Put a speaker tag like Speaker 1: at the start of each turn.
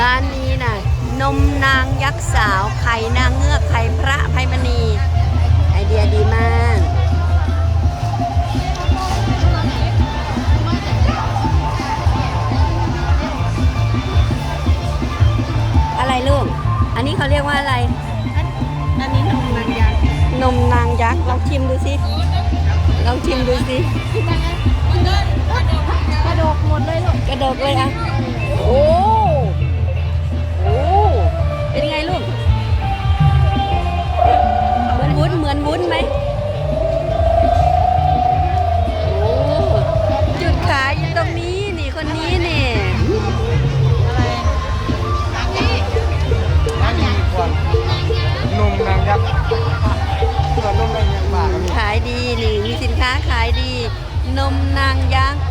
Speaker 1: ร้านนี้น่ะนมนางยักษ์สาวไข่นางเงือกไข่พระไพมณี ไอเดียดีมากอะไรลูก อันนี้เขาเรียกว่าอะไร
Speaker 2: อันนี้นมนางยักษ์
Speaker 1: นมนางยักษ์ลองชิมดูสิลองชิมดูสิ
Speaker 2: กระดกหมดเลยลูก
Speaker 1: กระดกเลยอะ ดีนี่
Speaker 3: มีสิน
Speaker 1: ค้าขายดี นมนางยักษ์